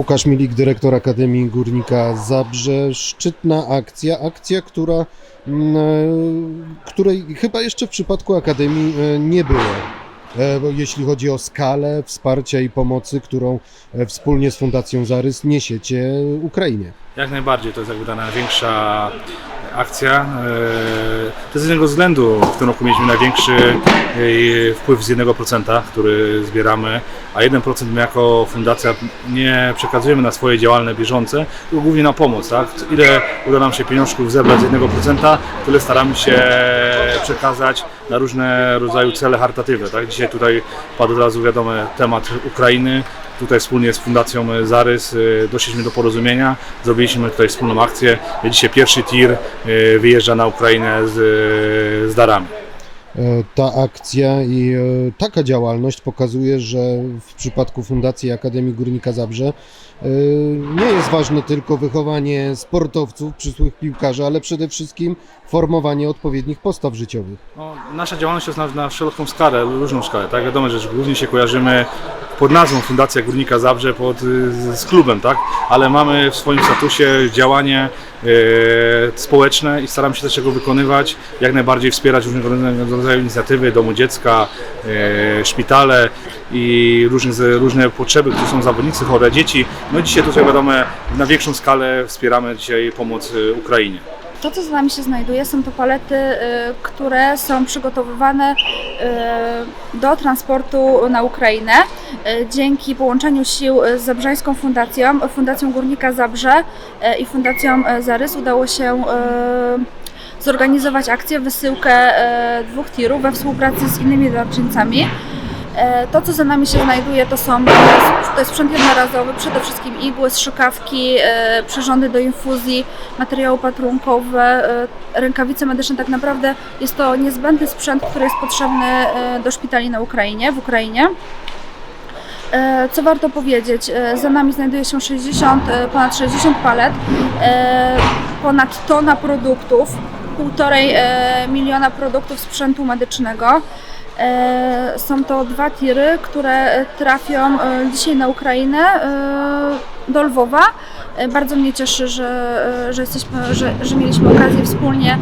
Łukasz Milik, dyrektor Akademii Górnika Zabrze. Szczytna akcja, akcja, która, mm, e, której chyba jeszcze w przypadku Akademii e, nie było. E, Jeśli chodzi o skalę wsparcia i pomocy, którą wspólnie z Fundacją Zarys niesiecie Ukrainie. Jak najbardziej, to jest jakby ta największa akcja. E, To z jednego względu w tym roku mieliśmy największy e, wpływ z 1%, który zbieramy, a 1% my jako fundacja nie przekazujemy na swoje działalne bieżące, tylko głównie na pomoc. Tak? Ile uda nam się pieniążków zebrać z 1%, tyle staramy się przekazać na różne rodzaju cele charytatywne. Tak? Dzisiaj tutaj padł od razu wiadomy temat Ukrainy. Tutaj wspólnie z Fundacją Zarys y, doszliśmy do porozumienia, zrobiliśmy tutaj wspólną akcję. Dzisiaj pierwszy tir y, wyjeżdża na Ukrainę z, z darami. E, Ta akcja i e, taka działalność pokazuje, że w przypadku Fundacji Akademii Górnika Zabrze e, nie jest ważne tylko wychowanie sportowców, przysłych piłkarzy, ale przede wszystkim formowanie odpowiednich postaw życiowych. No, nasza działalność jest na, na skalę, różną skalę. Tak? Wiadomo, że głównie się kojarzymy pod nazwą Fundacja Górnika Zabrze pod, y, z, klubem, tak? ale mamy w swoim statusie działanie e, społeczne i staramy się też tego wykonywać, jak najbardziej wspierać różnego rodzaju inicjatywy, domu dziecka, e, szpitale i różne, różne potrzeby, które są zawodnicy, chore dzieci. No dzisiaj tutaj wiadomo, na większą skalę wspieramy dzisiaj pomoc Ukrainie. To, co za nami się znajduje, są to palety, y, które są przygotowywane y, do transportu na Ukrainę. Y, Dzięki połączeniu sił z Zabrzańską Fundacją, Fundacją Górnika Zabrze i Fundacją Zarys udało się zorganizować akcję, wysyłkę dwóch tirów we współpracy z innymi darczyńcami. E, To, co za nami się znajduje, to są to jest sprzęt jednorazowy, przede wszystkim igły, strzykawki, e, przyrządy do infuzji, materiały patrunkowe, e, rękawice medyczne. Tak naprawdę jest to niezbędny sprzęt, który jest potrzebny do szpitali na Ukrainie, w Ukrainie. Co warto powiedzieć, za nami znajduje się 60, e, ponad 60 palet, ponad tona produktów, półtorej e, miliona produktów sprzętu medycznego. E, Są to dwa tiry, które trafią e, dzisiaj na Ukrainę do Lwowa. Bardzo mnie cieszy, że, że, jesteśmy, że, że mieliśmy okazję wspólnie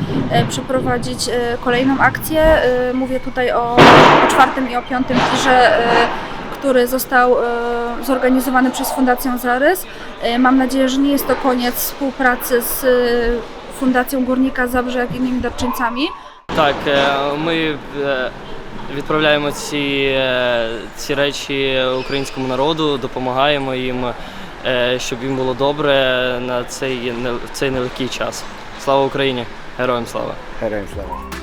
przeprowadzić kolejną akcję. Mówię tutaj o, o czwartym i o piątym tirze, który został zorganizowany przez Fundację Zarys. Mam nadzieję, że nie jest to koniec współpracy z Fundacją Górnika Zabrze, jak i innymi darczyńcami. Так, ми е, відправляємо ці, е, ці речі українському народу, допомагаємо їм, е, щоб їм було добре на цей, в цей нелегкий час. Слава Україні! Героям слава! Героям слава.